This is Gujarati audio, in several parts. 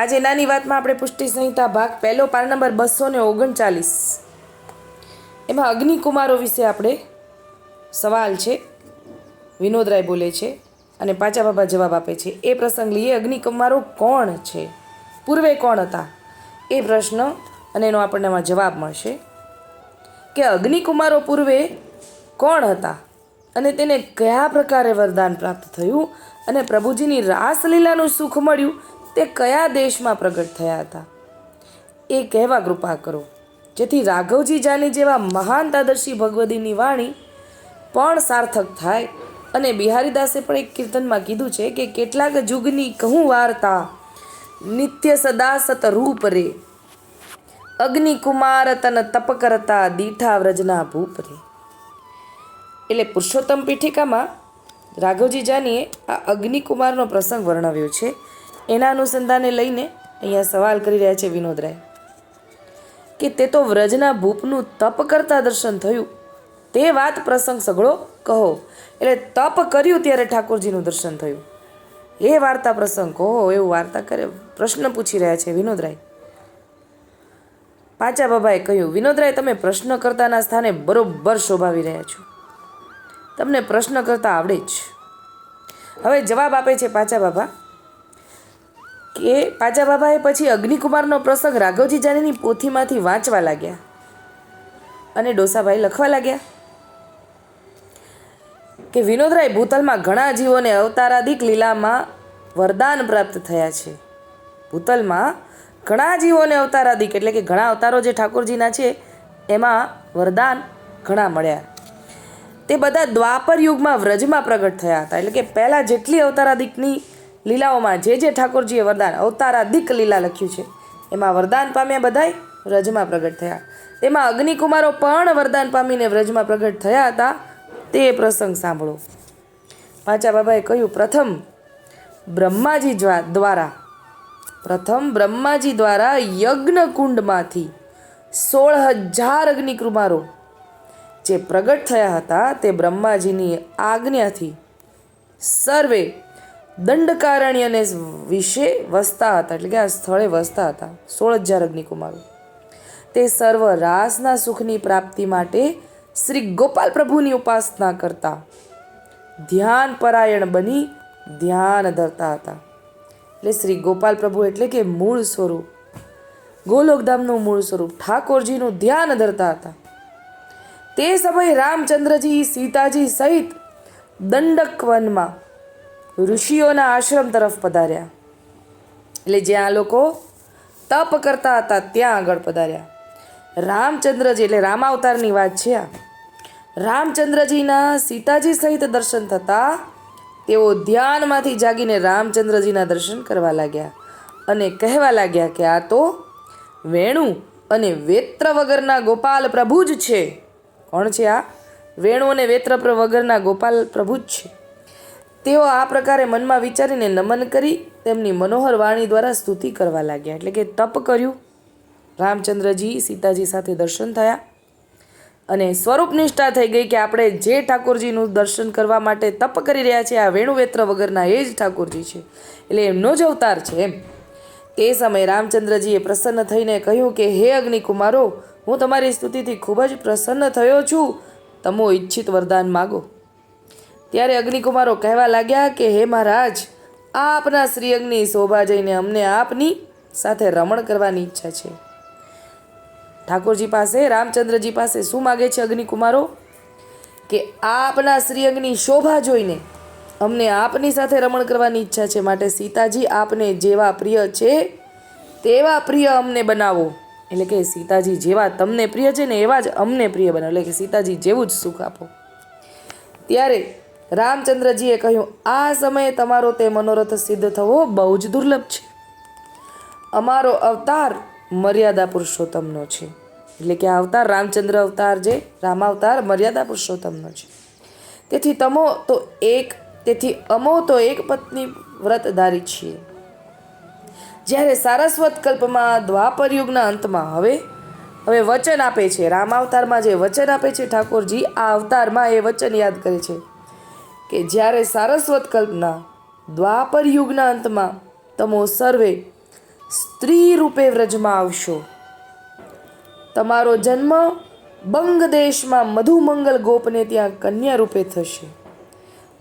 આજે નાની વાતમાં આપણે પુષ્ટિ સંહિતા ભાગ પહેલો પાર નંબર બસો ને ઓગણચાલીસ. એમાં અગ્નિકુમારો વિશે આપણે સવાલ છે. વિનોદરાય બોલે છે અને પાચા બાબા જવાબ આપે છે. એ પ્રસંગ લઈએ, અગ્નિકુમારો કોણ છે? પૂર્વે કોણ હતા? એ પ્રશ્ન અને એનો આપણને એમાં જવાબ મળશે કે અગ્નિકુમારો પૂર્વે કોણ હતા? અને તેને કયા પ્રકારે વરદાન પ્રાપ્ત થયું? અને પ્રભુજીની રાસલીલાનું સુખ મળ્યું? તે કયા દેશમાં પ્રગટ થયા હતા? એ કહેવા કૃપા કરો. જેથી રાઘવજી જાની જેવા મહાન તાદર્શી ભગવદીની વાણી પણ સાર્થક થાય અને બિહારીદાસે પણ એક કીર્તનમાં કીધું છે કે કેટલાક જુગની કહું વાર્તા નિત્ય સદા સત રૂપ રે. અગ્નિકુમાર તન તપ કરતા દીઠા વ્રજના ભૂપ રે. એટલે પુરુષોત્તમ પીઠિકામાં રાઘવજી જાનીએ આ અગ્નિકુમારનો પ્રસંગ વર્ણવ્યો છે. એના અનુસંધાને લઈને અહીંયા સવાલ કરી રહ્યા છે વિનોદરાય કે તે તો વ્રજના ભૂપનું તપ કરતા દર્શન થયું. તે વાત પ્રસંગ સગળો કહો. એટલે તપ કર્યું ત્યારે ઠાકોરજીનું દર્શન થયું. એ વાર્તા પ્રસંગ કહો, એવું વાર્તા કરે પ્રશ્ન પૂછી રહ્યા છે વિનોદરાય. પાચા બાબાએ કહ્યું, વિનોદરાય, તમે પ્રશ્ન કરતાના સ્થાને બરોબર શોભાવી રહ્યા છો. તમને પ્રશ્ન કરતા આવડે જ. હવે જવાબ આપે છે પાચા બાબા. કે પાચા બાબાએ પછી અગ્નિકુમારનો પ્રસંગ રાઘવજી જાનીની પોથીમાંથી વાંચવા લાગ્યા. અને ડોસાભાઈ લખવા લાગ્યા કે, વિનોદરાય, ભૂતલમાં ઘણા જીવોને અવતારાદિક લીલામાં વરદાન પ્રાપ્ત થયા છે. ભૂતલમાં ઘણા જીવોને અવતારાદિક એટલે કે ઘણા અવતારો જે ઠાકોરજીના છે, એમાં વરદાન ઘણા મળ્યા. તે બધા દ્વાપર યુગમાં વ્રજમાં પ્રગટ થયા હતા. એટલે કે પહેલાં જેટલી અવતારાદિકની લીલાઓમાં જે જે ઠાકોરજીએ વરદાન અવતારાદિક લીલા લખ્યું છે, એમાં વરદાન પામ્યા બધાય વ્રજમાં પ્રગટ થયા. તેમાં અગ્નિકુમારો પણ વરદાન પામીને વ્રજમાં પ્રગટ થયા હતા, તે પ્રસંગ સાંભળો. પાંચા બાબાએ કહ્યું, પ્રથમ બ્રહ્માજી દ્વારા, પ્રથમ બ્રહ્માજી દ્વારા યજ્ઞ કુંડમાંથી સોળ હજાર અગ્નિકુમારો જે પ્રગટ થયા હતા, તે બ્રહ્માજીની આજ્ઞાથી સર્વે દંડકારણ્યને વિશે વસતા હતા. એટલે કે આ સ્થળે વસતા હતા. સોળ હજાર અગ્નિકુમારો. તે સર્વ રાસના સુખની પ્રાપ્તિ માટે શ્રી ગોપાલ પ્રભુની ઉપાસના કરતા. ધ્યાન પરાયણ બની ધ્યાન ધરતા હતા. એટલે શ્રી ગોપાલ પ્રભુ એટલે કે મૂળ સ્વરૂપ. ગોલોકધામનું મૂળ સ્વરૂપ. ઠાકોરજીનું ધ્યાન ધરતા હતા. તે સમયે રામચંદ્રજી, સીતાજી સહિત દંડક વનમાં ઋષિઓના આશ્રમ તરફ પધાર્યા. એટલે જ્યાં લોકો તપ કરતા હતા, ત્યાં આગળ પધાર્યા. રામચંદ્રજી, એટલે રામાવતારની વાત છે આ. રામચંદ્રજીના સીતાજી સહિત દર્શન થતાં તેઓ ધ્યાનમાંથી જાગીને રામચંદ્રજીના દર્શન કરવા લાગ્યા અને કહેવા લાગ્યા કે આ તો વેણુ અને વેત્ર વગરના ગોપાલ પ્રભુ જ છે. કોણ છે આ? વેણુ અને વેત્ર વગરના ગોપાલ પ્રભુ જ છે. તેઓ આ પ્રકારે મનમાં વિચારીને નમન કરી તેમની મનોહર વાણી દ્વારા સ્તુતિ કરવા લાગ્યા. એટલે કે તપ કર્યું. રામચંદ્રજી સીતાજી સાથે દર્શન થયા. અને સ્વરૂપ નિષ્ઠા થઈ ગઈ કે આપણે જે ઠાકોરજીનું દર્શન કરવા માટે તપ કરી રહ્યા છીએ, આ વેણુવેત્ર વગરના એ જ ઠાકોરજી છે. એટલે એમનો જ અવતાર છે એમ. તે સમયે રામચંદ્રજીએ પ્રસન્ન થઈને કહ્યું કે, હે અગ્નિકુમારો, હું તમારી સ્તુતિથી ખૂબ જ પ્રસન્ન થયો છું. તમો ઈચ્છિત વરદાન માગો. ત્યારે અગ્નિકુમારો કહેવા લાગ્યા કે, હે મહારાજ આપના શ્રી અગ્નિ શોભા જઈને અમને આપની સાથે રમણ કરવાની ઈચ્છા છે. ઠાકોરજી પાસે, રામચંદ્રજી પાસે શું માગે છે અગ્નિકુમારો? કે, આપના શ્રી અગ્નિ શોભા જોઈને અમને આપની સાથે રમણ કરવાની ઈચ્છા છે. માટે સીતાજી આપને જેવા પ્રિય છે, તેવા પ્રિય અમને બનાવો. એટલે કે, સીતાજી જેવા તમને પ્રિય છે ને એવા જ અમને પ્રિય બનાવો. એટલે કે, સીતાજી જેવું જ સુખ આપો. ત્યારે રામચંદ્રજીએ કહ્યું, આ સમયે તમારો તે મનોરથ સિદ્ધ થવો બહુ જ દુર્લભ છે. અમારો અવતાર મર્યાદા પુરુષોત્તમનો છે. એટલે કે અવતાર રામચંદ્ર અવતાર જે રામાવતાર મર્યાદા પુરુષોત્તમનો છે. તેથી તમો તો એક, તેથી અમો તો એક પત્ની વ્રતધારી છીએ. જ્યારે સારસ્વત કલ્પમાં દ્વાપર યુગના અંતમાં હવે હવે વચન આપે છે રામાવતારમાં જે વચન આપે છે ઠાકોરજી, આ અવતારમાં એ વચન યાદ કરે છે. કે જ્યારે સારસ્વત કલ્પના દ્વાપર યુગના અંતમાં તમો સર્વે સ્ત્રી રૂપે વ્રજમાં આવશો. તમારો જન્મ બંગ દેશમાં મધુમંગલ ગોપને ત્યાં કન્યા રૂપે થશે.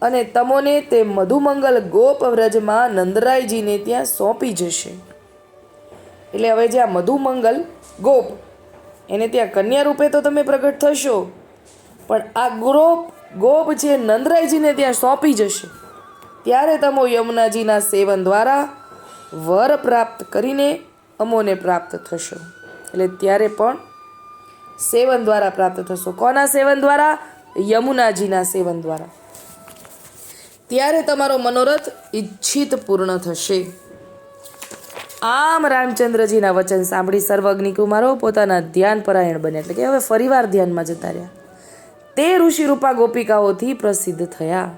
અને તમોને તે મધુમંગલ ગોપ વ્રજમાં નંદરાયજીને ત્યાં સોંપી જશે. એટલે હવે જે આ મધુમંગલ ગોપ, એને ત્યાં કન્યા રૂપે તો તમે પ્રગટ થશો. પણ આ ગોપ ગોપ છે નંદરાયજીને ત્યાં સોંપી જશે, ત્યારે તમો યમુનાજીના સેવન દ્વારા વર પ્રાપ્ત કરીને અમોને પ્રાપ્ત થશો. એટલે ત્યારે પણ સેવન દ્વારા પ્રાપ્ત થશો. કોના સેવન દ્વારા? યમુનાજીના સેવન દ્વારા. ત્યારે તમારો મનોરથ ઈચ્છિત પૂર્ણ થશે. આમ રામચંદ્રજીના વચન સાંભળી સર્વ અગ્નિકુમારો પોતાના ધ્યાન પરાયણ બન્યા. એટલે કે હવે ફરીવાર ધ્યાનમાં જતા રહ્યા. તે ઋષિરૂપા ગોપિકાઓથી પ્રસિદ્ધ થયા.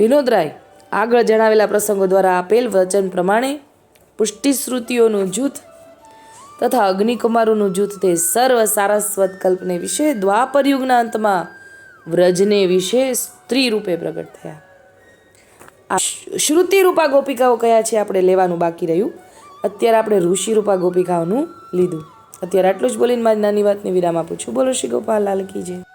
વિનોદરાય આગળ જણાવેલા પ્રસંગો દ્વારા આપેલ વચન પ્રમાણે પુષ્ટિશ્રુતિઓનું જૂથ તથા અગ્નિકુમારોનું જૂથ તે સર્વ સારસ્વત કલ્પને વિશે દ્વાપર યુગના અંતમાં વ્રજને વિશે સ્ત્રી રૂપે પ્રગટ થયા. આ શ્રુતિ રૂપા ગોપિકાઓ કયા છે આપણે લેવાનું બાકી રહ્યું. અત્યારે આપણે ઋષિ રૂપા ગોપિકાઓનું લીધું. અત્યારે આટલું જ બોલીને મારી નાની વાતને વિરામ આપું છું. બોલો શ્રી ગોપાલ, લાલ કી જય.